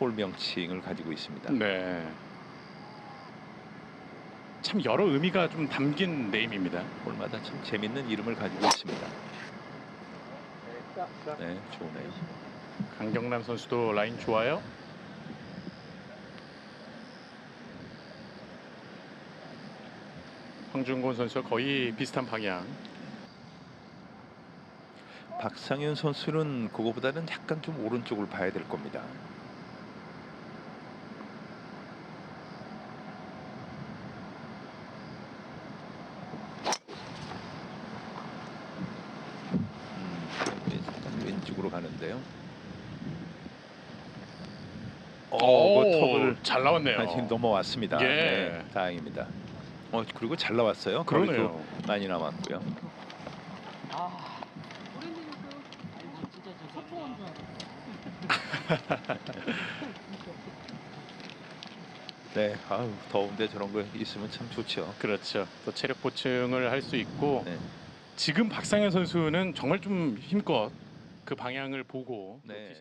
홀 명칭을 가지고 있습니다. 네. 참 여러 의미가 좀 담긴 네임입니다. 홀마다 참 재밌는 이름을 가지고 있습니다. 네, 좋네요. 강경남 선수도 라인 좋아요. 황준곤 선수 거의 비슷한 방향. 박상현 선수는 그거보다는 약간 좀 오른쪽을 봐야 될 겁니다. 가는데요. 어, 그 턱을 잘 나왔네요. 다시 넘어왔습니다. 예. 네, 다행입니다. 어, 그리고 잘 나왔어요. 그러네요. 많이 남았고요. 아, 알았어. 네, 아유, 더운데 저런 거 있으면 참 좋죠. 그렇죠. 또 체력 보충을 할 수 있고 네. 지금 박상현 선수는 정말 좀 힘껏 그 방향을 보고 네.